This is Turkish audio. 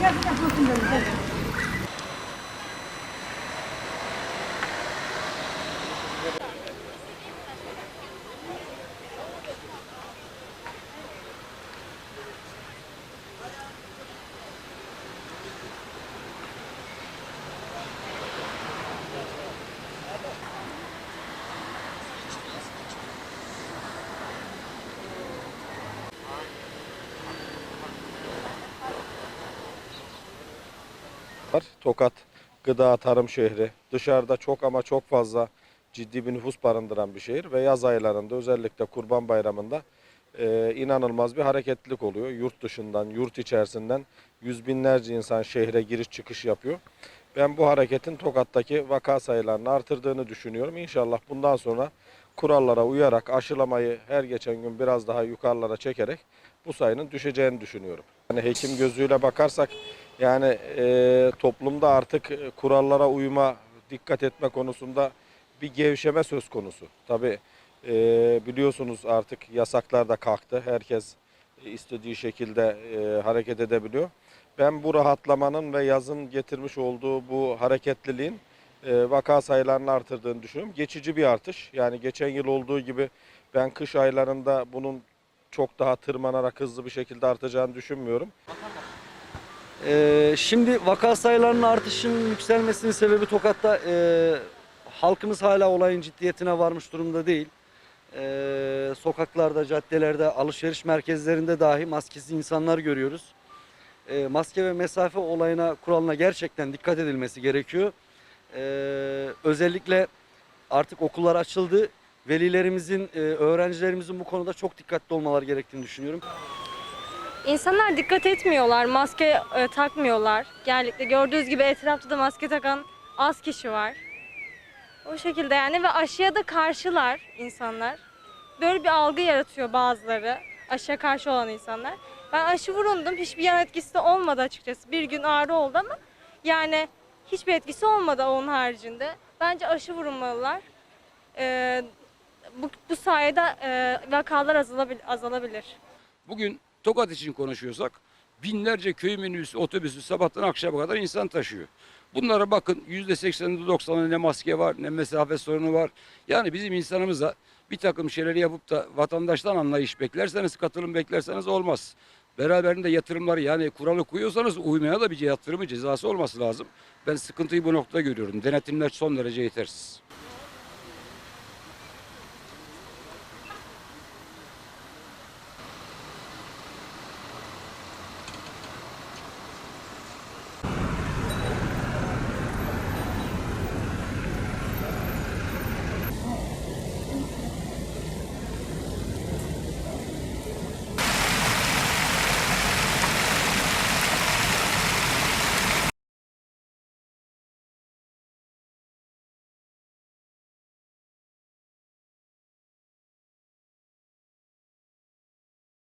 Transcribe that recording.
Thank you. Var. Tokat gıda tarım şehri. Dışarıda çok ama çok fazla ciddi bir nüfus barındıran bir şehir ve yaz aylarında özellikle Kurban Bayramı'nda e, inanılmaz bir hareketlilik oluyor. Yurt dışından, yurt içerisinden yüz binlerce insan şehre giriş çıkış yapıyor. Ben bu hareketin Tokat'taki vaka sayılarını artırdığını düşünüyorum. İnşallah bundan sonra kurallara uyarak aşılamayı her geçen gün biraz daha yukarılara çekerek bu sayının düşeceğini düşünüyorum. Yani hekim gözüyle bakarsak yani e, toplumda artık e, kurallara uyma, dikkat etme konusunda bir gevşeme söz konusu. Tabi biliyorsunuz artık yasaklar da kalktı. Herkes istediği şekilde e, hareket edebiliyor. Ben bu rahatlamanın ve yazın getirmiş olduğu bu hareketliliğin e, vaka sayılarını artırdığını düşünüyorum. Geçici bir artış. Yani geçen yıl olduğu gibi ben kış aylarında bunun çok daha tırmanarak hızlı bir şekilde artacağını düşünmüyorum. Ee, şimdi vaka sayılarının artışının yükselmesinin sebebi Tokat'ta e, halkımız hala olayın ciddiyetine varmış durumda değil. Ee, sokaklarda, caddelerde, alışveriş merkezlerinde dahi maskesiz insanlar görüyoruz. Ee, maske ve mesafe olayına, kuralına gerçekten dikkat edilmesi gerekiyor. Ee, özellikle artık okullar açıldı. Velilerimizin, e, öğrencilerimizin bu konuda çok dikkatli olmaları gerektiğini düşünüyorum. İnsanlar dikkat etmiyorlar, maske e, takmıyorlar. Genellikle gördüğünüz gibi etrafta da maske takan az kişi var. O şekilde yani ve aşıya da karşılar insanlar. Böyle bir algı yaratıyor bazıları, aşıya karşı olan insanlar. Ben aşı vurundum, hiçbir yan etkisi de olmadı açıkçası. Bir gün ağrı oldu ama yani hiçbir etkisi olmadı onun haricinde. Bence aşı vurulmalılar. Ee, bu, bu sayede e, vakalar azalabil- azalabilir. Bugün Tokat için konuşuyorsak binlerce köy minibüsü, otobüsü sabahtan akşama kadar insan taşıyor. Bunlara bakın yüzde sekseninde doksanında ne maske var ne mesafe sorunu var. Yani bizim insanımıza bir takım şeyleri yapıp da vatandaştan anlayış beklerseniz, katılım beklerseniz olmaz. Beraberinde yatırımları yani kuralı koyuyorsanız uymaya da bir yatırımı cezası olması lazım. Ben sıkıntıyı bu noktada görüyorum. Denetimler son derece yetersiz.